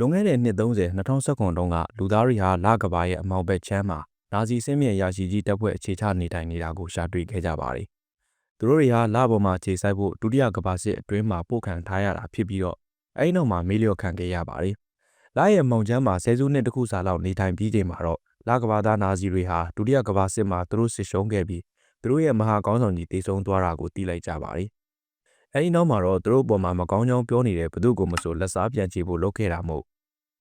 လွန်ခဲ့တဲ့နှစ်30 2019တုန်းကလူသားတွေဟာလကဘာရဲ့အမောင်ဘက်ချမ်းမှာနာဇီစင်းမြင့်ရာရှိကြီးတပ်ဖွဲ့အခြေချနေထိုင်နေတာကိုရှာတွေ့ခဲ့ကြပါတယ်။သူတို့တွေဟာလပေါ်မှာခြေဆိုင်ဖို့ဒုတိယကဘာစစ်အတွင်းမှာပို့ခံထားရတာဖြစ်ပြီးတော့အဲဒီနောက်မှာမေးလျော့ခံခဲ့ရပါတယ်။လရဲ့မောင်ချမ်းမှာဆယ်စုနှစ်တခုစာလောက်နေထိုင်ပြီးချိန်မှာတော့လကဘာသားနာဇီတွေဟာဒုတိယကဘာစစ်မှာသူတို့စစ်ရှုံးခဲ့ပြီးသူတို့ရဲ့မဟာကောင်းဆောင်ကြီးတည်ဆုံသွားတာကိုသိလိုက်ကြပါတယ်။ အဲဒီနောက်မှာတော့သူတို့ပေါ်မှာမကောင်းကြောင်းပြောနေတဲ့ဘသူကိုမဆိုလက်စားပြန်ချေဖို့လုပ်ခဲ့တာမို့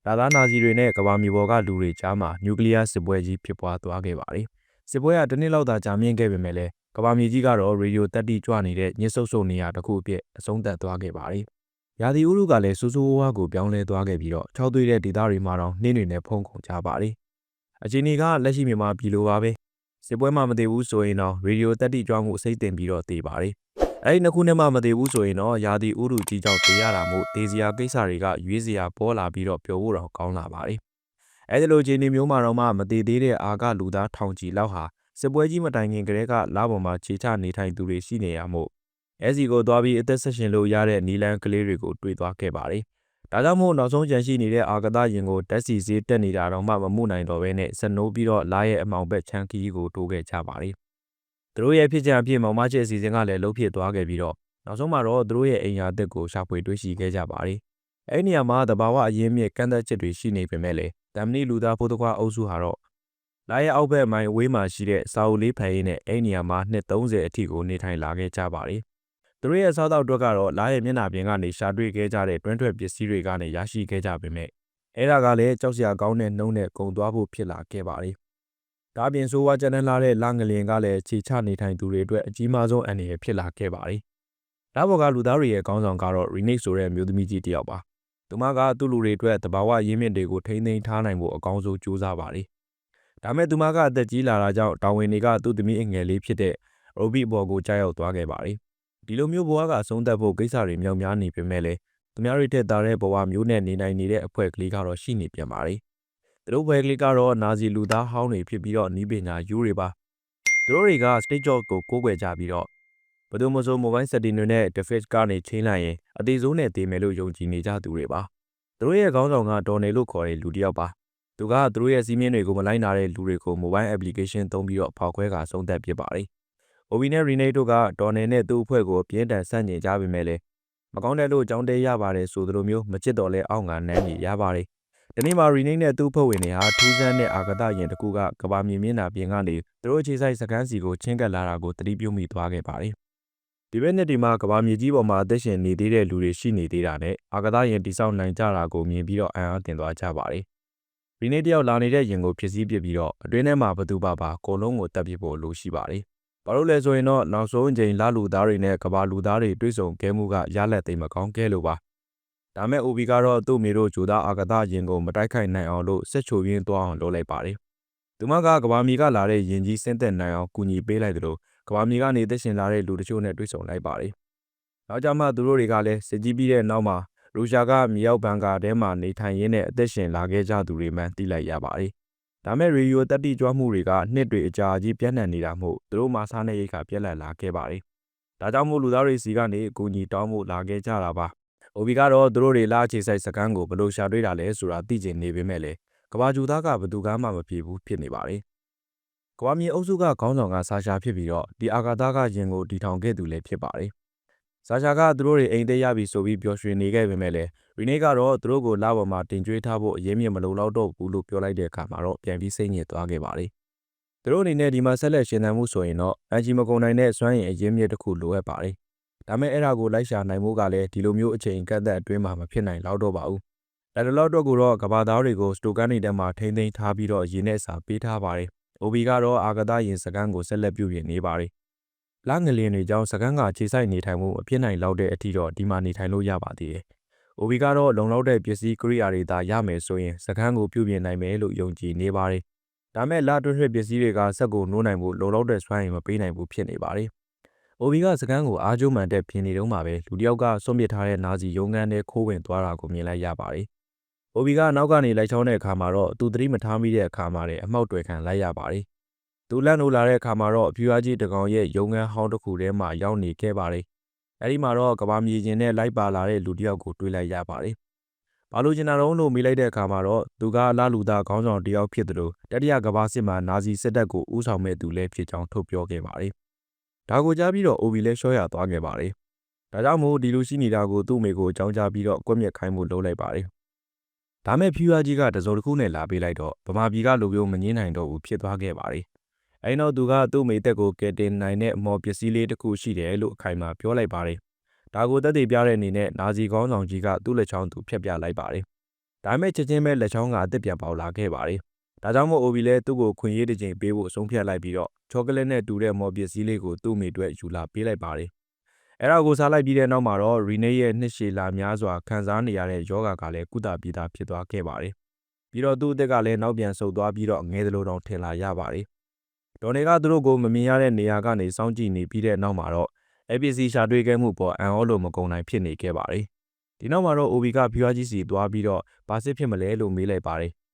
ဒါသားနာဇီတွေနဲ့ကဘာမြေပေါ်ကလူတွေကြားမှာနျူကလ িয়ার စစ်ပွဲကြီးဖြစ်ပွားသွားခဲ့ပါတယ်။စစ်ပွဲကတစ်နှစ်လောက်သာကြာမြင့်ခဲ့ပေမဲ့လည်းကဘာမြေကြီးကတော့ရေဒီယိုတက်တိကြွနေတဲ့ညစ်ဆုပ်ဆုပ်နေရာတစ်ခုအဖြစ်အဆုံးသတ်သွားခဲ့ပါတယ်။ရာသီဥတုကလည်းစူးစူးဝါးဝါးကိုပြောင်းလဲသွားခဲ့ပြီးတော့ခြောက်သွေးတဲ့ဒေသတွေမှာတော့နှင်းတွေနဲ့ဖုံးကုန်ကြပါတယ်။အချိန်ကြီးကလက်ရှိမြန်မာပြည်လိုပါပဲ။စစ်ပွဲမှမသေးဘူးဆိုရင်တော့ရေဒီယိုတက်တိကြွမှုအစိမ့်တင်ပြီးတော့သေပါတယ်။ အဲဒီနှစ်ခုနဲ့မှမသေးဘူးဆိုရင်တော့ယာတီဥရုကြီးကြောင့်တေးရတာမို့ဒေစရာကိစ္စတွေကရွေးစရာပေါ်လာပြီးတော့ပျော်ဖို့တော့ကောင်းလာပါတယ်။အဲဒီလိုခြေနေမျိုးမှာတော့မှမသေးသေးတဲ့အာကလူသားထောင်ချီလောက်ဟာစစ်ပွဲကြီးမတိုင်ခင်ကတည်းကလာပေါ်မှာခြေချနေထိုင်သူတွေရှိနေရမို့အဲစီကိုသွားပြီးအသက်ဆက်ရှင်လို့ရတဲ့နီလန်းကလေးတွေကိုတွေ့သွားခဲ့ပါတယ်။ဒါကြောင့်မို့နောက်ဆုံးကြံရှိနေတဲ့အာကသရင်ကိုတက်စီစေးတက်နေတာတော့မှမမှုနိုင်တော့ဘဲနဲ့စနိုးပြီးတော့လာရဲ့အမောင်ဘက်ချမ်းခီးကိုတိုးခဲ့ကြပါတယ်။ သူတို့ရဲ့ဖြစ်ကြံအဖြစ်မောင်မချစ်အစီအစဉ်ကလည်းလှုပ်ဖြစ်သွားခဲ့ပြီးတော့နောက်ဆုံးမှာတော့သူတို့ရဲ့အိမ်ယာအသစ်ကိုရှာဖွေတွေ့ရှိခဲ့ကြပါတယ်။အဲဒီနေရာမှာတဘာဝအရင်းမြစ်ကန့်သက်ချက်တွေရှိနေပေမဲ့လည်းတမ်မနီလူသားဖိုးတကွာအုပ်စုဟာတော့လာရဲ့အောက်ဘက်မိုင်ဝေးမှာရှိတဲ့စာအုပ်လေးဖန်ရင်းနဲ့အဲဒီနေရာမှာနှစ်30အထိကိုနေထိုင်လာခဲ့ကြပါတယ်။သူတို့ရဲ့စားသောက်အတွက်ကတော့လာရဲ့မျက်နှာပြင်ကနေရှာတွေ့ခဲ့ကြတဲ့တွင်းထွက်ပစ္စည်းတွေကနေရရှိခဲ့ကြပေမဲ့အဲဒါကလည်းကြောက်စရာကောင်းတဲ့နှုံးနဲ့ကုံသွားဖို့ဖြစ်လာခဲ့ပါတယ် ဒါအပြင်ဆိုးဝါးကြမ်းတမ်းလာတဲ့လငလျင်ကလည်းခြေချနေထိုင်သူတွေအတွက်အကြီးမားဆုံးအန္တရာယ်ဖြစ်လာခဲ့ပါတယ်။ဓာတ်ဘော်ကလူသားတွေရဲ့ခေါင်းဆောင်ကတော့ Renate ဆိုတဲ့မျိုးသမီးကြီးတစ်ယောက်ပါ။သူမကသူ့လူတွေအတွက်တဘာဝရင်းမြစ်တွေကိုထိန်းသိမ်းထားနိုင်ဖို့အကောင်းဆုံးကြိုးစားပါတယ်။ဒါမဲ့သူမကအသက်ကြီးလာတာကြောင့်တာဝန်တွေကသူ့သမီးအငယ်လေးဖြစ်တဲ့ Robbie ဘော်ကိုကြားရောက်သွားခဲ့ပါတယ်။ဒီလိုမျိုးဘဝကအဆုံးသတ်ဖို့ကိစ္စတွေမြောက်များနေပေမဲ့လည်းသူများတွေထက်သာတဲ့ဘဝမျိုးနဲ့နေနိုင်နေတဲ့အဖွဲ့ကလေးကတော့ရှိနေပြန်ပါတယ် သူတို့ဘွယ်ကလေးကတော့နာဇီလူသားဟောင်းတွေဖြစ်ပြီးတော့နီးပညာယူတွေပါသူတို့တွေက state job ကိုကိုးကွယ်ကြပြီးတော့ဘယ်သူမှမဆို mobile setting တွေနဲ့ device ကနေချိန်လိုက်ရင်အသေးဆုံးနဲ့တည်မယ်လို့ယုံကြည်နေကြသူတွေပါသူတို့ရဲ့ခေါင်းဆောင်ကဒေါ်နယ်လို့ခေါ်တဲ့လူတစ်ယောက်ပါသူကသူတို့ရဲ့စီးမင်းတွေကိုမလိုက်နာတဲ့လူတွေကို mobile application သုံးပြီးတော့ဖောက်ခွဲကာဆုံးသက်ဖြစ်ပါတယ်။ Obi နဲ့ Renate တို့ကဒေါ်နယ်နဲ့သူ့အဖွဲ့ကိုပြင်းထန်ဆန့်ကျင်ကြပေမဲ့လည်းမကောင်းတဲ့လို့ကြောင်းတဲရပါတယ်ဆိုသလိုမျိုးမချစ်တော်လဲအောင့်ငါနမ်းကြီးရပါတယ် ဒီနေ့မှာ Renate နဲ့သူ့ဖွဲ့ဝင်တွေဟာထူးဆန်းတဲ့အာဂတရင်တစ်ခုကကဘာမြေမျက်နှာပြင်ကနေသူတို့အခြေစိုက်စကန်းစီကိုချင်းကပ်လာတာကိုသတိပြုမိသွားခဲ့ပါတယ်။ဒီဘက်နှစ်ဒီမှာကဘာမြေကြီးပေါ်မှာအသက်ရှင်နေသေးတဲ့လူတွေရှိနေသေးတာနဲ့အာဂတရင်တိဆောက်နိုင်ကြတာကိုမြင်ပြီးတော့အံ့အားသင့်သွားကြပါတယ်။ Renate တယောက်လာနေတဲ့ရင်ကိုဖြစ်စည်းပစ်ပြီးတော့အတွင်းထဲမှာဘသူပါပါကိုလုံးကိုတက်ပြဖို့လိုရှိပါတယ်။ဘာလို့လဲဆိုရင်တော့နောက်ဆုံးအချိန်လာလူသားတွေနဲ့ကဘာလူသားတွေတွေ့ဆုံခဲ့မှုကရလက်သိမ်းမကောင်းခဲ့လို့ပါ ဒါမဲ့ OB ကတော့သူ့မိတို့ဂျိုသားအာဂတယင်ကိုမတိုက်ခိုက်နိုင်အောင်လို့ဆက်ချိုရင်းသွားအောင်လုပ်လိုက်ပါတယ်။သူမကကဘာမီကလာတဲ့ယင်ကြီးဆင်းသက်နိုင်အောင်ကူညီပေးလိုက်တယ်လို့ကဘာမီကနေသက်ရှင်လာတဲ့လူတချို့နဲ့တွေ့ဆုံလိုက်ပါတယ်။နောက်ကြမှသူတို့တွေကလည်းစစ်ကြီးပြီးတဲ့နောက်မှာရူရှာကမြေရောက်ဘန်ကာထဲမှာနေထိုင်ရင်းနဲ့အသက်ရှင်လာခဲ့ကြသူတွေမှန်းသိလိုက်ရပါတယ်။ဒါမဲ့ရေဒီယိုတက်တိကြွမှုတွေကနှစ်တွေအကြာကြီးပြန့်နှံ့နေတာမို့သူတို့မှစားနေရိတ်ခါပြက်လက်လာခဲ့ပါတယ်။ဒါကြောင့်မို့လူသားတွေစီကနေအကူအညီတောင်းဖို့လာခဲ့ကြတာပါ။ OB ကတော့သူတို့တွေလာအခြေဆိုင်စကန်းကိုဘလို့ရှာတွေ့တာလဲဆိုတာသိကျင်နေပေမဲ့လေကဘာဂျူသားကဘသူကမှမဖြစ်ဘူးဖြစ်နေပါတယ်။ကဘာမြေအုပ်စုကခေါင်းဆောင်ကဆာရှာဖြစ်ပြီးတော့ဒီအာဂါသားကယင်ကိုတီထောင်ခဲ့သူလည်းဖြစ်ပါတယ်။ဆာရှာကသူတို့တွေအိမ်သေးရပြီဆိုပြီးပျော်ရွှင်နေခဲ့ပေမဲ့လေရီနေကတော့သူတို့ကိုလာပေါ်မှာတင်ကြွေးထားဖို့အရေးမြင့်မလုံလောက်တော့ဘူးလို့ပြောလိုက်တဲ့အခါမှာတော့ပြန်ပြီးစိတ်ညစ်သွားခဲ့ပါတယ်။သူတို့အနေနဲ့ဒီမှာဆက်လက်ရှင်သန်မှုဆိုရင်တော့အန်ဂျီမကုံနိုင်တဲ့စွမ်းရည်အရေးမြင့်တစ်ခုလိုအပ်ပါတယ် ဒါမဲ့အဲ့ဒါကိုလိုက်ရှာနိုင်မှုကလည်းဒီလိုမျိုးအချိန်ကန့်သက်အတွင်းမှာမဖြစ်နိုင်တော့တော့ပါဘူး။လက်တလောတော့ကိုတော့ကဘာသားတွေကိုစတိုကန်တွေထဲမှာထိမ့်သိမ်းထားပြီးတော့ရင်းနဲ့စာပေးထားပါတယ်။ OB ကတော့အာဂဒရင်စကန်ကိုဆက်လက်ပြုပြင်နေပါတယ်။လငလျင်တွေကြောင့်စကန်ကခြေဆိုင်နေထိုင်မှုအဖြစ်နိုင်လောက်တဲ့အထိတော့ဒီမှာနေထိုင်လို့ရပါသေးတယ်။ OB ကတော့လုံလောက်တဲ့ပစ္စည်းကိရိယာတွေသာရမယ်ဆိုရင်စကန်ကိုပြုပြင်နိုင်မယ်လို့ယုံကြည်နေပါတယ်။ဒါမဲ့လာတွင်းထွေပစ္စည်းတွေကစက်ကိုနိုးနိုင်ဖို့လုံလောက်တဲ့စွမ်းရည်မပေးနိုင်ဘူးဖြစ်နေပါတယ်။ OB ကစကန်းကိုအားကျိုးမှန်တဲ့ပြင်နေတုန်းမှာပဲလူတစ်ယောက်ကစွန့်ပစ်ထားတဲ့နာဇီရုံးခန်းထဲခိုးဝင်သွားတာကိုမြင်လိုက်ရပါတယ်။ OB ကနောက်ကနေလိုက်ချောင်းတဲ့အခါမှာတော့သူသတိမထားမိတဲ့အခါမှာလည်းအမောက်တွေခံလိုက်ရပါတယ်။သူလန့်လို့လာတဲ့အခါမှာတော့ဖြူအားကြီးတကောင်ရဲ့ရုံးခန်းဟောင်းတစ်ခုထဲမှာရောက်နေခဲ့ပါတယ်။အဲဒီမှာတော့ကဘာမြေကျင်နဲ့လိုက်ပါလာတဲ့လူတစ်ယောက်ကိုတွေ့လိုက်ရပါတယ်ဘာလို့ကျင်တာတော့လို့မေးလိုက်တဲ့အခါမှာတော့သူကအလားလူသားခေါင်းဆောင်တစ်ယောက်ဖြစ်တယ်လို့တတိယကမ္ဘာစစ်မှာနာဇီစစ်တပ်ကိုဦးဆောင်မဲ့သူလည်းဖြစ်ကြောင်းထုတ်ပြောခဲ့ပါတယ်။ ဒါကိုကြားပြီးတော့ OB လည်းရှော့ရသွားခဲ့ပါတယ်။ဒါကြောင့်မို့ဒီလိုရှိနေတာကိုသူ့မိကိုအကြောင်းကြားပြီးတော့ကွက်မြက်ခိုင်းဖို့လုပ်လိုက်ပါတယ်။ဒါမဲ့ဖြူရကြီးကတစုံတစ်ခုနဲ့လာပေးလိုက်တော့ဗမာပြည်ကလူမျိုးမငင်းနိုင်တော့ဘူးဖြစ်သွားခဲ့ပါတယ်။အဲဒီနောက်သူကသူ့မိသက်ကိုကယ်တင်နိုင်တဲ့မော်ပစ္စည်းလေးတစ်ခုရှိတယ်လို့အခိုင်အမာပြောလိုက်ပါတယ်။ဒါကိုတက်တည်ပြတဲ့အနေနဲ့နာဇီခေါင်းဆောင်ကြီးကသူ့လက်ချောင်းသူဖျက်ပြလိုက်ပါတယ်။ဒါမဲ့ချက်ချင်းပဲလက်ချောင်းကအသစ်ပြန်ပေါက်လာခဲ့ပါတယ်။ ဒါကြောင့်မို့ OB လည်းသူ့ကိုခွင့်ရေးတစ်ချိန်ပေးဖို့ဆုံးဖြတ်လိုက်ပြီးတော့ချောကလက်နဲ့တူတဲ့မော်ပစ္စည်းလေးကိုသူ့မိအတွက်ယူလာပေးလိုက်ပါတယ်။အဲ့ဒါကိုစားလိုက်ပြီးတဲ့နောက်မှာတော့ရီနေရဲ့နှစ်ရှည်လာများစွာခံစားနေရတဲ့ယောဂကလည်းကုသပြီးသားဖြစ်သွားခဲ့ပါတယ်။ပြီးတော့သူ့အသက်ကလည်းနောက်ပြန်ဆုတ်သွားပြီးတော့ငဲသလိုတောင်ထင်လာရပါတယ်။ဒေါ်နေကသူတို့ကိုမမြင်ရတဲ့နေရာကနေစောင့်ကြည့်နေပြီးတဲ့နောက်မှာတော့ APC ရှာတွေ့ခဲ့မှုပေါ်အံ့ဩလို့မကုန်နိုင်ဖြစ်နေခဲ့ပါတယ်။ဒီနောက်မှာတော့ OB ကဖြူအားကြီးစီသွားပြီးတော့ဘာစစ်ဖြစ်မလဲလို့မေးလိုက်ပါတယ်။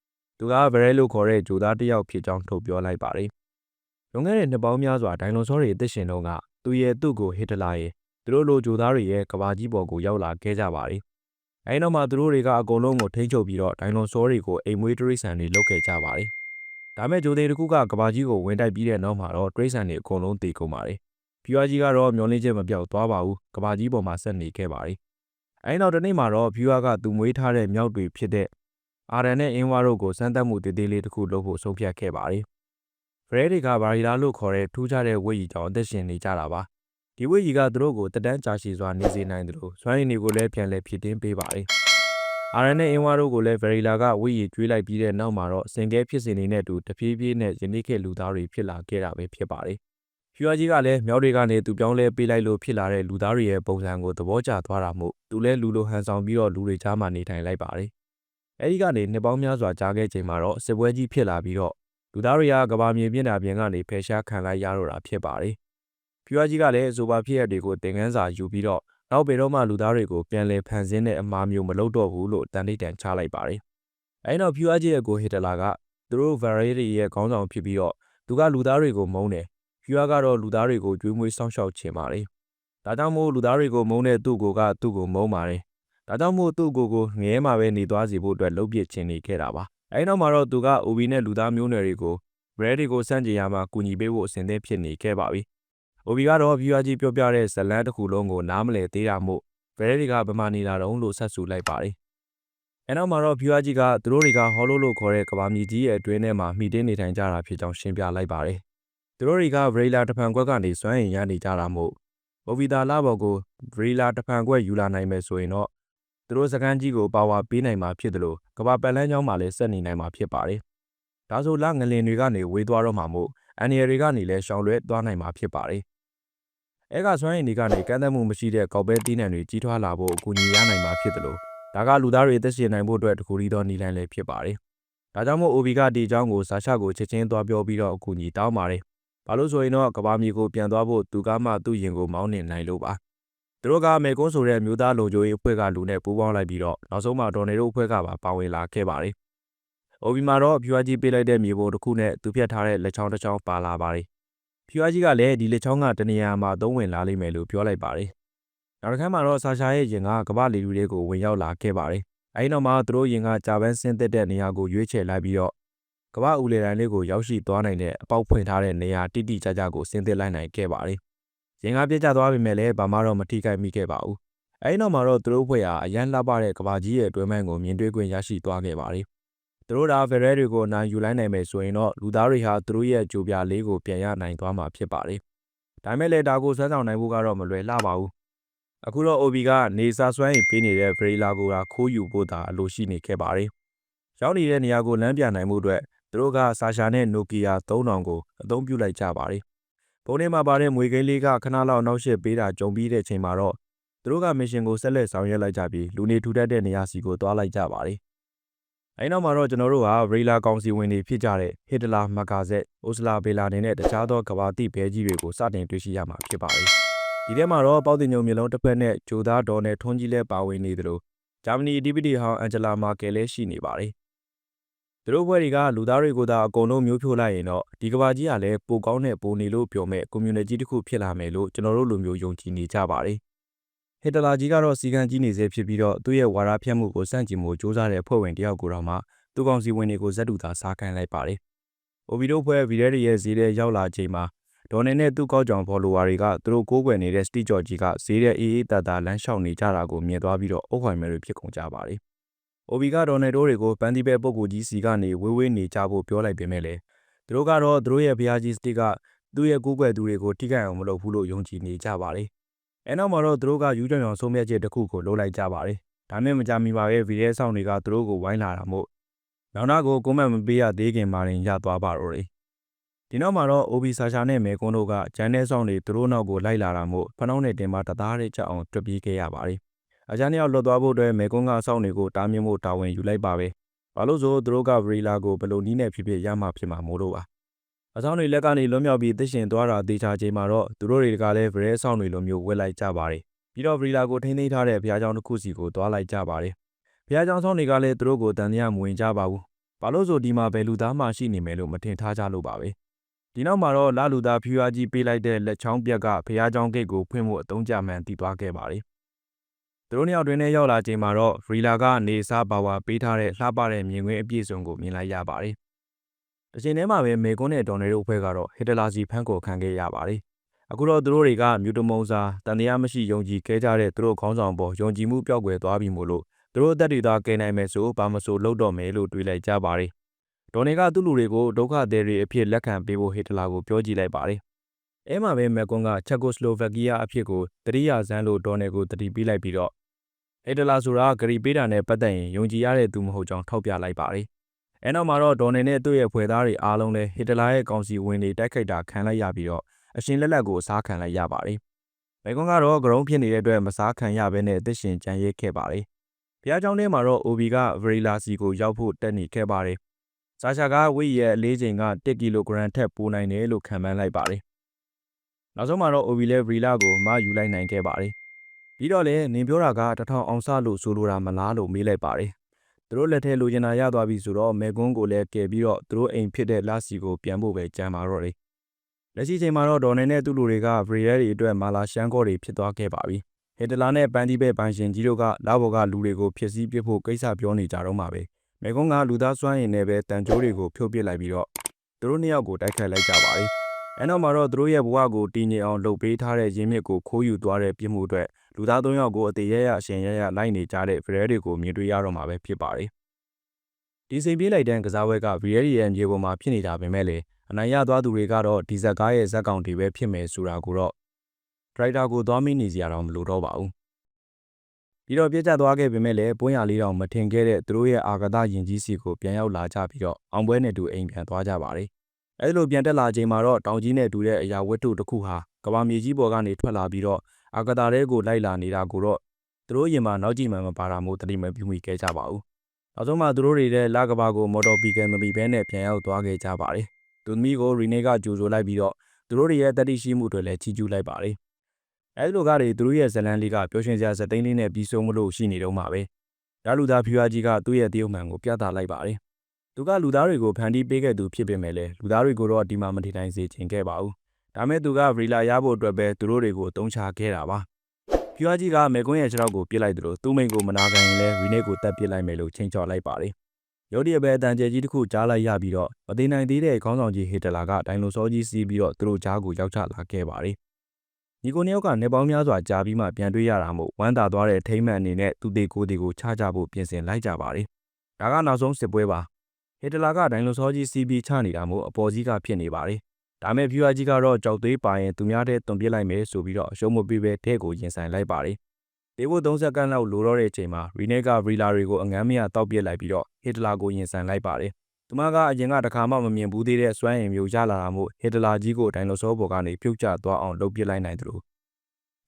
သူကဗရဲလို့ခေါ်တဲ့ဂျိုသားတစ်ယောက်ဖြစ်ကြောင်းထုတ်ပြောလိုက်ပါတယ်။လွန်ခဲ့တဲ့နှစ်ပေါင်းများစွာဒိုင်နိုဆောတွေအသက်ရှင်တုန်းကသူရဲ့သူ့ကိုဟစ်တလာရဲ့သူတို့လိုဂျိုသားတွေရဲ့ကဘာကြီးပေါ်ကိုရောက်လာခဲ့ကြပါတယ်။အဲဒီနောက်မှာသူတို့တွေကအကုန်လုံးကိုထိန်းချုပ်ပြီးတော့ဒိုင်နိုဆောတွေကိုအိမ်မွေးတရိษံတွေလုပ်ခဲ့ကြပါတယ်။ဒါမဲ့ဂျိုသေးတစ်ခုကကဘာကြီးကိုဝင်တိုက်ပြီးတဲ့နောက်မှာတော့တရိษံတွေအကုန်လုံးတည်ကုန်ပါတယ်။ဖြူအားကြီးကတော့မျောလင်းချက်မပြောက်သွားပါဘူး။ကဘာကြီးပေါ်မှာဆက်နေခဲ့ပါတယ်။အဲဒီနောက်တစ်နေ့မှာတော့ဖြူအားကသူမွေးထားတဲ့မြောက်တွေဖြစ်တဲ့ အာရန်နဲ့အင်းဝါတို့ကိုစမ်းသပ်မှုတည်တည်လေးတစ်ခုလုပ်ဖို့ဆုံးဖြတ်ခဲ့ပါတယ်။ဖရဲတွေကဘာရီလာလို့ခေါ်တဲ့ထူးခြားတဲ့ဝိတ်ရီကြောင့်အသက်ရှင်နေကြတာပါ။ဒီဝိတ်ရီကသူတို့ကိုတက်တန်းကြာရှည်စွာနေစေနိုင်တယ်လို့စွမ်းရည်တွေကိုလည်းပြန်လည်ဖြစ်တင်းပေးပါတယ်။အာရန်နဲ့အင်းဝါတို့ကိုလည်းဗရီလာကဝိတ်ရီကျွေးလိုက်ပြီးတဲ့နောက်မှာတော့စင်ကဲဖြစ်စဉ်နေနဲ့တူတဖြည်းဖြည်းနဲ့ယနေ့ခေတ်လူသားတွေဖြစ်လာခဲ့တာပဲဖြစ်ပါတယ်။ဖြူအကြီးကလည်းမြောက်တွေကနေသူပြောင်းလဲပေးလိုက်လို့ဖြစ်လာတဲ့လူသားတွေရဲ့ပုံစံကိုသဘောကျသွားတာမို့သူလည်းလူလိုဟန်ဆောင်ပြီးတော့လူတွေချားမှနေထိုင်လိုက်ပါတယ်။ အဲဒီကနေနှစ်ပေါင်းများစွာကြာခဲ့ချိန်မှာတော့စစ်ပွဲကြီးဖြစ်လာပြီးတော့လူသားတွေကကဘာမြေပြင်တာပြင်ကနေဖယ်ရှားခံလိုက်ရတော့တာဖြစ်ပါတယ်။ဖြူအကြီးကလည်းဇိုဘာဖြစ်ရတွေကိုသင်ခန်းစာယူပြီးတော့နောက်ပေတော့မှလူသားတွေကိုပြန်လည်ဖန်ဆင်းတဲ့အမှားမျိုးမလုပ်တော့ဘူးလို့တန်တိတ်တန်ချလိုက်ပါတယ်။အဲဒီနောက်ဖြူအကြီးရဲ့ကိုဟစ်တလာကသူတို့ variety ရဲ့ခေါင်းဆောင်ဖြစ်ပြီးတော့သူကလူသားတွေကိုမုန်းတယ်ဖြူအားကတော့လူသားတွေကိုကြွေးမွေးစောင့်ရှောက်ချင်ပါတယ်။ဒါကြောင့်မို့လူသားတွေကိုမုန်းတဲ့သူ့ကိုကသူ့ကိုမုန်းပါတယ်။ ဒါကြောင့်မို့သူ့ကိုကိုငရဲမှာပဲနေသွားစီဖို့အတွက်လှုပ်ပစ်ချင်နေခဲ့တာပါ။အဲဒီနောက်မှာတော့သူက OB နဲ့လူသားမျိုးနွယ်တွေကို bread တွေကိုစန့်ကျင်ရမှာကူညီပေးဖို့အစဉ်သင့်ဖြစ်နေခဲ့ပါပြီ။ OB ကတော့ဖြူအားကြီးပြောပြတဲ့ဇလန်းတစ်ခုလုံးကိုနားမလည်သေးတာမို့ bread တွေကဗမာနေတာတုံးလို့ဆက်ဆူလိုက်ပါတယ်။အဲနောက်မှာတော့ဖြူအားကြီးကသူတို့တွေကဟောလို့လို့ခေါ်တဲ့ကဘာမြေကြီးရဲ့အတွင်းထဲမှာမှီတင်းနေထိုင်ကြတာဖြစ်ကြောင်းရှင်းပြလိုက်ပါတယ်။သူတို့တွေကဗရေလာတဖန်ခွက်ကနေစွမ်းအင်ရနေကြတာမို့ဘိုဗီတာလာဘော်ကိုဗရေလာတဖန်ခွက်ယူလာနိုင်မယ်ဆိုရင်တော့သူ တို့စကန်ကြီးကိုပါဝါပေးနိုင်မှာဖြစ်တယ်လို့ကဘာပတ်လန်းကျောင်းမှာလည်းဆက်နေနိုင်မှာဖြစ်ပါတယ်။ဒါဆိုလငလင်တွေကနေဝေးသွားတော့မှာမို့အန်ရီတွေကနေလည်းရှောင်လွဲသွားနိုင်မှာဖြစ်ပါတယ်။အဲကစွမ်းအင်တွေကနေကန့်သက်မှုမရှိတဲ့ကောက်ပဲတီးနှံတွေကြီးထွားလာဖို့အကူအညီရနိုင်မှာဖြစ်တယ်လို့ဒါကလူသားတွေသက်ရှင်နိုင်ဖို့အတွက်တခုတည်းသောနည်းလမ်းလည်းဖြစ်ပါတယ်။ဒါကြောင့်မို့ OB ကဒီအကြောင်းကိုစာချကိုချက်ချင်းသွားပြောပြီးတော့အကူအညီတောင်းပါတယ်။ဘာလို့ဆိုရင်တော့ကဘာမြေကိုပြန်သွားဖို့သူကမှသူ့ရင်ကိုမောင်းနေနိုင်လို့ပါ။ သူတို့ကမေကွန်းဆိုတဲ့မျိုးသားလုံခြုံရေးအဖွဲ့ကလူနဲ့ပူးပေါင်းလိုက်ပြီးတော့နောက်ဆုံးမှဒေါ်နေတို့အဖွဲ့ကပါပါဝင်လာခဲ့ပါတယ်။အိုဘီမှာတော့ဖြူအကြီးပေးလိုက်တဲ့မြေပုံတစ်ခုနဲ့သူဖြတ်ထားတဲ့လက်ချောင်းတစ်ချောင်းပါလာပါတယ်။ဖြူအကြီးကလည်းဒီလက်ချောင်းကတနေရာမှာသုံးဝင်လာလိမ့်မယ်လို့ပြောလိုက်ပါတယ်။နောက်တစ်ခါမှတော့ဆာရှာရဲ့ရင်ကကဘာလီလူတွေကိုဝင်ရောက်လာခဲ့ပါတယ်။အဲဒီနောက်မှာသူတို့ရင်ကကြာပန်းဆင်းသက်တဲ့နေရာကိုရွေးချယ်လိုက်ပြီးတော့ကမ္ဘာဦးလေတိုင်းလေးကိုရောက်ရှိသွားနိုင်တဲ့အပေါက်ဖွင့်ထားတဲ့နေရာတိတိကျကျကိုဆင်းသစ်လိုက်နိုင်ခဲ့ပါတယ်။ ရင်ကားပြတ်ကျသွားပေမဲ့လည်းဘာမှတော့မထိခိုက်မိခဲ့ပါဘူး။အဲဒီနောက်မှာတော့သူတို့ဖွဲ့ဟာအရန်လှပတဲ့ကဘာကြီးရဲ့အတွင်းပိုင်းကိုမြင်တွေ့ခွင့်ရရှိသွားခဲ့ပါတယ်။သူတို့ဒါဖယ်ရဲတွေကိုနိုင်ယူလိုက်နိုင်မယ်ဆိုရင်တော့လူသားတွေဟာသူတို့ရဲ့ကြိုပြလေးကိုပြန်ရနိုင်သွားမှာဖြစ်ပါတယ်။ဒါမဲ့လည်းဒါကိုဆွမ်းဆောင်နိုင်ဖို့ကတော့မလွယ်လှပါဘူး။အခုတော့ OB ကနေစာစွမ်းရင်ပေးနေတဲ့ဗရီလာကိုကခိုးယူဖို့သာအလိုရှိနေခဲ့ပါတယ်။ရောက်နေတဲ့နေရာကိုလမ်းပြနိုင်မှုအတွက်သူတို့ကဆာရှာနဲ့နိုကီယာ3000ကိုအသုံးပြုလိုက်ကြပါတယ်။ ပုံထဲမှာပါတဲ့မွေကိန်းလေးကခဏလောက်နောက်ရှက်ပေးတာကြုံပြီးတဲ့ချိန်မှာတော့သူတို့ကမစ်ရှင်ကိုဆက်လက်ဆောင်ရွက်လိုက်ကြပြီးလူနေထူထပ်တဲ့နေရာစီကိုသွားလိုက်ကြပါတယ်။အဲဒီနောက်မှာတော့ကျွန်တော်တို့ဟာဗရီလာကောင်စီဝင်တွေဖြစ်ကြတဲ့ဟစ်တလာမက်ဂါဇက်အိုစလာဘေလာနေနဲ့တခြားသောကဘာတိဘဲကြီးတွေကိုစတင်တွေ့ရှိရမှာဖြစ်ပါတယ်။ဒီထဲမှာတော့ပေါတင်ညုံမျိုးလုံးတစ်ဖက်နဲ့ဂျိုသားဒေါ်နဲ့ထွန်းကြီးလဲပါဝင်နေသလိုဂျာမနီဒီပတီဟောင်းအန်ဂျလာမာကယ်လည်းရှိနေပါတယ်။ သူတို့ဘွဲတွေကလူသားတွေကိုသာအကုန်လုံးမျိုးဖြိုးလိုက်ရင်တော့ဒီကဘာကြီးကလည်းပိုကောင်းတဲ့ပိုနေလို့ပြောမဲ့ကွန်မြူနတီတစ်ခုဖြစ်လာမယ်လို့ကျွန်တော်တို့လူမျိုးယုံကြည်နေကြပါတယ်ဟစ်တလာကြီးကတော့စီကံကြီးနေစေဖြစ်ပြီးတော့သူ့ရဲ့ဝါဒဖြတ်မှုကိုစန့်ကျင်မှုစူးစမ်းတဲ့အဖွဲ့ဝင်တယောက်ကိုတော့မှသူကောင်စီဝင်တွေကိုဇက်တူသာစားခိုင်းလိုက်ပါတယ်။အိုဗီတို့ဖွဲ့ဗီရဲတွေရဲ့ဈေးထဲရောက်လာချိန်မှာဒေါ်နေနဲ့သူ့ကောက်ကြောင်ဖော်လိုဝါတွေကသူတို့ကိုးကွယ်နေတဲ့စတီဂျော်ကြီးကဈေးထဲအေးအေးတတ်တာလမ်းလျှောက်နေကြတာကိုမြင်သွားပြီးတော့အုတ်ခွိုင်မဲတွေဖြစ်ကုန်ကြပါတယ်။ အိုဗီကဒေါ်နေတို့တွေကိုပန်းတီးပဲပုတ်ကူကြီးစီကနေဝေးဝေးနေကြဖို့ပြောလိုက်ပေမဲ့လေသူတို့ကတော့သူတို့ရဲ့ဘုရားကြီးစတစ်ကသူ့ရဲ့ကိုးကွယ်သူတွေကိုထိခိုက်အောင်မလုပ်ဘူးလို့ယုံကြည်နေကြပါတယ်။အဲနောက်မှာတော့သူတို့ကယူကြောင်ကြောင်ဆုံးဖြတ်ချက်တစ်ခုကိုလုပ်လိုက်ကြပါတယ်။ဒါနဲ့မကြမီပါပဲဗီရဲဆောင်တွေကသူတို့ကိုဝိုင်းလာတာမို့နောက်နောက်ကိုကွန်မန့်မပေးရသေးခင်မှာရင်ရသွားပါတော့တယ်။ဒီနောက်မှာတော့ OB ဆာရှာနဲ့မဲကွန်းတို့ကဂျန်နဲဆောင်တွေသူတို့နောက်ကိုလိုက်လာတာမို့ဖနှောင်းနဲ့တင်မတသားတဲ့ချက်အောင်တွက်ပြေးခဲ့ရပါတယ်။ အကြမ်းတယောက်လွတ်သွားဖို့အတွက်မဲကွန်းကဆောင်တွေကိုတားမြင်ဖို့တာဝန်ယူလိုက်ပါပဲ။ဘာလို့ဆိုသူတို့ကဗရီလာကိုဘယ်လိုနီးနဲ့ဖြစ်ဖြစ်ရမှဖြစ်မှာမို့လို့ပါ။အဆောင်တွေလက်ကနေလွတ်မြောက်ပြီးသိရှင်သွားတာတေချာချိန်မှာတော့သူတို့တွေကလည်းဗရဲဆောင်တွေလိုမျိုးဝက်လိုက်ကြပါတယ်။ပြီးတော့ဗရီလာကိုထိန်းသိမ်းထားတဲ့ဘုရားကျောင်းတစ်ခုစီကိုသွားလိုက်ကြပါတယ်။ဘုရားကျောင်းဆောင်တွေကလည်းသူတို့ကိုတန်တရားမဝင်ကြပါဘူး။ဘာလို့ဆိုဒီမှာဘယ်လူသားမှရှိနေမယ်လို့မထင်ထားကြလို့ပါပဲ။ဒီနောက်မှာတော့လာလူသားဖြူအားကြီးပေးလိုက်တဲ့လက်ချောင်းပြက်ကဘုရားကျောင်းဂိတ်ကိုဖွင့်ဖို့အသုံးကြမှန်တည်သွားခဲ့ပါတယ်။ သူတို့နှစ်ယောက်တွင်နဲ့ရောက်လာချိန်မှာတော့ဗရီလာကနေစားပါဝါပေးထားတဲ့လှပတဲ့မြင်ကွင်းအပြည့်စုံကိုမြင်လိုက်ရပါတယ်။တစ်ချိန်တည်းမှာပဲမေကွန်းနဲ့ဒေါ်နယ်တို့အဖွဲ့ကတော့ဟစ်တလာစီဖန်းကိုခံခဲ့ရပါတယ်။အခုတော့သူတို့တွေကမြူတမုံစာတန်တရားမရှိယုံကြည်ခဲ့ကြတဲ့သူတို့ခေါင်းဆောင်ပေါ်ယုံကြည်မှုပျောက်ကွယ်သွားပြီမို့လို့သူတို့အသက်တွေသာကယ်နိုင်မယ်ဆိုဘာမဆိုလုပ်တော့မယ်လို့တွေးလိုက်ကြပါတယ်။ဒေါ်နယ်ကသူ့လူတွေကိုဒုက္ခသည်တွေအဖြစ်လက်ခံပေးဖို့ဟစ်တလာကိုပြောကြည့်လိုက်ပါတယ်။အဲမှာပဲမက်ကွန်ကချက်ကိုစလိုဗက်ကီးယားအဖြစ်ကိုတတိယဇန်းလို့ဒေါ်နယ်ကိုတတိပေးလိုက်ပြီးတော့ ဟစ်တလာဆိုတာဂရီပေးတာနဲ့ပတ်သက်ရင်ယုံကြည်ရတဲ့သူမဟုတ်ကြောင်းထောက်ပြလိုက်ပါတယ်။အဲနောက်မှာတော့ဒေါ်နယ်နဲ့သူ့ရဲ့ဖွဲ့သားတွေအားလုံးလည်းဟစ်တလာရဲ့ကောင်စီဝင်တွေတိုက်ခိုက်တာခံလိုက်ရပြီးတော့အရှင်လက်လက်ကိုအစားခံလိုက်ရပါတယ်။မက်ကွန်ကတော့ဂရုံးဖြစ်နေတဲ့အတွက်မစားခံရဘဲနဲ့အသက်ရှင်ကြံရိတ်ခဲ့ပါတယ်။ဘုရားကျောင်းထဲမှာတော့ OB ကဗရီလာစီကိုရောက်ဖို့တက်နေခဲ့ပါတယ်။ဆာရှာကဝိရဲ့အလေးချိန်က1ကီလိုဂရမ်ထက်ပိုနိုင်တယ်လို့ခံမှန်းလိုက်ပါတယ်။နောက်ဆုံးမှာတော့ OB လည်းဗရီလာကိုမယူလိုက်နိုင်ခဲ့ပါတယ်။ ပြီးတော့လည်းနင်ပြောတာကတထောင်အောင်စလို့ဆိုလိုတာမလားလို့မေးလိုက်ပါတယ်။သူတို့လက်ထဲလိုချင်တာရသွားပြီဆိုတော့မဲကွန်းကိုလည်းကယ်ပြီးတော့သူတို့အိမ်ဖြစ်တဲ့လာစီကိုပြန်ဖို့ပဲကြံပါတော့တယ်။လက်ရှိချိန်မှာတော့ဒေါ်နယ်နဲ့သူ့လူတွေကဗရီရဲတွေအတွက်မာလာရှန်ကော့တွေဖြစ်သွားခဲ့ပါပြီ။ဟစ်တလာနဲ့ပန်းတီးပဲပိုင်ရှင်ကြီးတို့ကလာဘော်ကလူတွေကိုဖျက်ဆီးပစ်ဖို့ကိစ္စပြောနေကြတော့မှာပဲ။မဲကွန်းကလူသားစွမ်းရည်နဲ့ပဲတန်ကြိုးတွေကိုဖြုတ်ပစ်လိုက်ပြီးတော့သူတို့နှစ်ယောက်ကိုတိုက်ခိုက်လိုက်ကြပါပြီ။အဲနောက်မှာတော့သူတို့ရဲ့ဘဝကိုတည်ငြိမ်အောင်လုပ်ပေးထားတဲ့ရင်းမြစ်ကိုခိုးယူသွားတဲ့ပြစ်မှုအတွက် လူသား၃ယောက်ကိုအသေးရရအရှင်ရရလိုက်နေကြတဲ့ဗရဲတွေကိုမြင်တွေ့ရတော့မှာပဲဖြစ်ပါတယ်။ဒီစိန်ပြေးလိုက်တဲ့ကစားပွဲကဗရဲရဲ့မြေပေါ်မှာဖြစ်နေတာပဲမဲ့လေအနိုင်ရသွားသူတွေကတော့ဒီဇက်ကားရဲ့ဇက်ကောင်တွေပဲဖြစ်မယ်ဆိုတာကိုတော့ဒရိုက်တာကိုသွားမိနေစရာတော့မလိုတော့ပါဘူး။ပြီးတော့ပြည့်ကျသွားခဲ့ပေမဲ့လည်းပွင့်ရလေးတောင်မထင်ခဲ့တဲ့သူတို့ရဲ့အာဂဒယင်ကြီးစီကိုပြန်ရောက်လာကြပြီးတော့အောင်ပွဲနဲ့တူအိမ်ပြန်သွားကြပါတယ်။အဲလိုပြန်တက်လာချိန်မှာတော့တောင်ကြီးနဲ့တူတဲ့အရာဝတ္ထုတစ်ခုဟာကဘာမြေကြီးပေါ်ကနေထွက်လာပြီးတော့ အာဂတာတဲကိုလိုက်လာနေတာကိုတော့သူတို့ရင်မှာနောက်ကြည့်မှမပါတာမို့တတိမပြူမိခဲ့ကြပါဘူး။နောက်ဆုံးမှသူတို့တွေတဲ့လကဘာကိုမော်တော်ပီကယ်မပီဘဲနဲ့ပြန်ရောက်သွားခဲ့ကြပါတယ်။သူသမီးကိုရီနေကကြိုဆိုလိုက်ပြီးတော့သူတို့တွေရဲ့တတိရှိမှုတွေလည်းချီးကျူးလိုက်ပါတယ်။အဲဒီလိုကတွေသူတို့ရဲ့ဇလန်လေးကပျော်ရွှင်စရာစသိန်းလေးနဲ့ပြီးဆုံးမလို့ရှိနေတော့မှာပဲ။ဓာလူသားဖြူအားကြီးကသူ့ရဲ့တရုတ်မှန်ကိုပြသလိုက်ပါတယ်။သူကလူသားတွေကိုဖန်တီးပေးခဲ့သူဖြစ်ပေမဲ့လည်းလူသားတွေကိုတော့ဒီမှာမထင်နိုင်စေချင်ခဲ့ပါဘူး။ ဒါမဲ့သူကဗရီလာရဖို့အတွက်ပဲသူတို့တွေကိုတုံးချခဲ့တာပါ။ဖြူအားကြီးကမေကွန်းရဲ့ခြေထောက်ကိုပြစ်လိုက်သလိုသူ့မိန်ကိုမနာခံရင်လည်းရီနေကိုတက်ပစ်လိုက်မယ်လို့ချိန်ချော်လိုက်ပါတယ်။ရုတ်တရက်ပဲအတန်ကျဲကြီးတစ်ခုကြားလိုက်ရပြီးတော့မသိနိုင်သေးတဲ့ခေါင်းဆောင်ကြီးဟေတလာကဒိုင်လိုဆောကြီးစီးပြီးတော့သူတို့ကြားကိုရောက်ချလာခဲ့ပါတယ်။ညီကိုနှစ်ယောက်ကနေပေါင်းများစွာကြာပြီးမှပြန်တွေ့ရတာမို့ဝမ်းသာသွားတဲ့ထိမ့်မှန်အနေနဲ့သူတေကိုတေကိုချကြဖို့ပြင်ဆင်လိုက်ကြပါတယ်။ဒါကနောက်ဆုံးစစ်ပွဲပါ။ဟေတလာကဒိုင်လိုဆောကြီးစီးပြီးချနေတာမို့အပေါ်ကြီးကဖြစ်နေပါတယ်။ ဒါမဲ့ဖြူအားကြီးကတော့ကြောက်သေးပါရင်သူများတဲ့တွန်ပစ်လိုက်မယ်ဆိုပြီးတော့အရှုံးမပေးပဲတဲ့ကိုရင်ဆိုင်လိုက်ပါတယ်။တေဖို့30စက္ကန့်လောက်လိုတော့တဲ့အချိန်မှာရီနေကဗရီလာတွေကိုအငမ်းမရတောက်ပစ်လိုက်ပြီးတော့ဟစ်တလာကိုရင်ဆိုင်လိုက်ပါတယ်။သူမကအရင်ကတခါမှမမြင်ဘူးသေးတဲ့စွမ်းရည်မျိုးရလာတာမို့ဟစ်တလာကြီးကိုဒိုင်နိုဆောဘော်ကနေပြုတ်ကျသွားအောင်လုပ်ပစ်လိုက်နိုင်တယ်လို့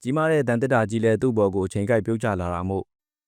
ကြီးမားတဲ့တန်တက်တာကြီးလည်းသူ့ဘော်ကိုချိန်ကိုက်ပြုတ်ကျလာတာမို့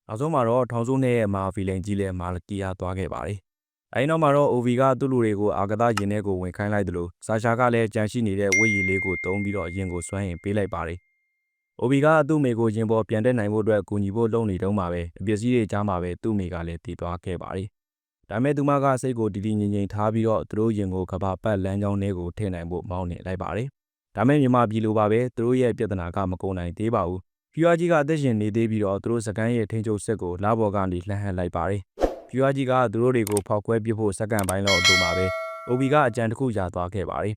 နောက်ဆုံးမှာတော့ထောင်စုနဲ့ရဲ့မာဖီလိန်ကြီးလည်းမာလကီယာသွားခဲ့ပါတယ်။ အဲဒီနောက်မှာတော့ OV ကသူ့လူတွေကိုအာဂဒရင်ထဲကိုဝင်ခိုင်းလိုက်တယ်လို့ဆာရှာကလည်းကြံရှိနေတဲ့ဝိရီလေးကိုတုံးပြီးတော့ရင်ကိုစွမ်းရင်ပေးလိုက်ပါတယ်။ OV ကသူ့မိကိုရင်ပေါ်ပြန်တက်နိုင်ဖို့အတွက်ကူညီဖို့လုပ်နေတုန်းမှာပဲအပစ္စည်းတွေကြားမှာပဲသူ့မိကလည်းတည်သွားခဲ့ပါတယ်။ဒါမဲ့သူမကစိတ်ကိုတည်တည်ငြိမ်ငြိမ်ထားပြီးတော့သူတို့ရင်ကိုကဘာပတ်လမ်းကြောင်းထဲကိုထည့်နိုင်ဖို့မောင်းနေလိုက်ပါတယ်။ဒါမဲ့မြန်မာပြည်လိုပါပဲသူတို့ရဲ့ပြဿနာကမကုန်နိုင်သေးပါဘူး။ဖြူအားကြီးကအသက်ရှင်နေသေးပြီးတော့သူတို့စကန်ရဲ့ထိန်းချုပ်စစ်ကိုလာဘော်ကနေလှမ်းဟပ်လိုက်ပါတယ် ဖြူအားကြီးကသူတို့တွေကိုဖောက်ခွဲပစ်ဖို့စက္ကန့်ပိုင်းလောက်အတူမှာပဲ OB ကအကြံတစ်ခုရသွားခဲ့ပါတယ်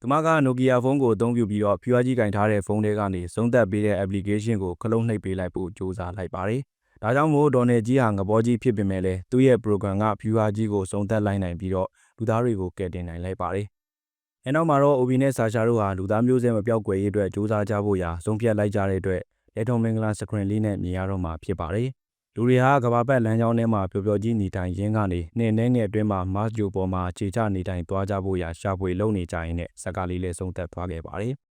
သူမကနိုကီယာဖုန်းကိုအသုံးပြုပြီးတော့ဖြူအားကြီးကင်ထားတဲ့ဖုန်းတွေကနေသုံးသက်ပေးတဲ့ application ကိုခလုံးနှိပ်ပေးလိုက်ဖို့ကြိုးစားလိုက်ပါတယ်ဒါကြောင့်မို့ဒေါ်နယ်ကြီးဟာငဘောကြီးဖြစ်ပေမဲ့လည်းသူ့ရဲ့ program ကဖြူအားကြီးကိုသုံးသက်လိုက်နိုင်ပြီးတော့လူသားတွေကိုကယ်တင်နိုင်လိုက်ပါတယ်။အဲနောက်မှာတော့ OB နဲ့ဆာရှာတို့ဟာလူသားမျိုးစဲမပြောက်ကွယ်ရေးအတွက်စူးစမ်းကြဖို့ရာဆုံးဖြတ်လိုက်ကြတဲ့အတွက်လက်ထုံမင်္ဂလာစကရင်လေးနဲ့မြင်ရတော့မှာဖြစ်ပါတယ်။ လူတွေဟာကဘာပတ်လမ်းကြောင်းထဲမှာပျော်ပျော်ကြီးနေထိုင်ရင်းကနေနှင်းနှဲငယ်အတွင်းမှာမတ်ဂျိုပေါ်မှာခြေချနေထိုင်သွားကြဖို့ရာရှာဖွေလုပ်နေကြရင်းနဲ့စကားလေးလေးဆုံးသက်သွားခဲ့ပါတယ်။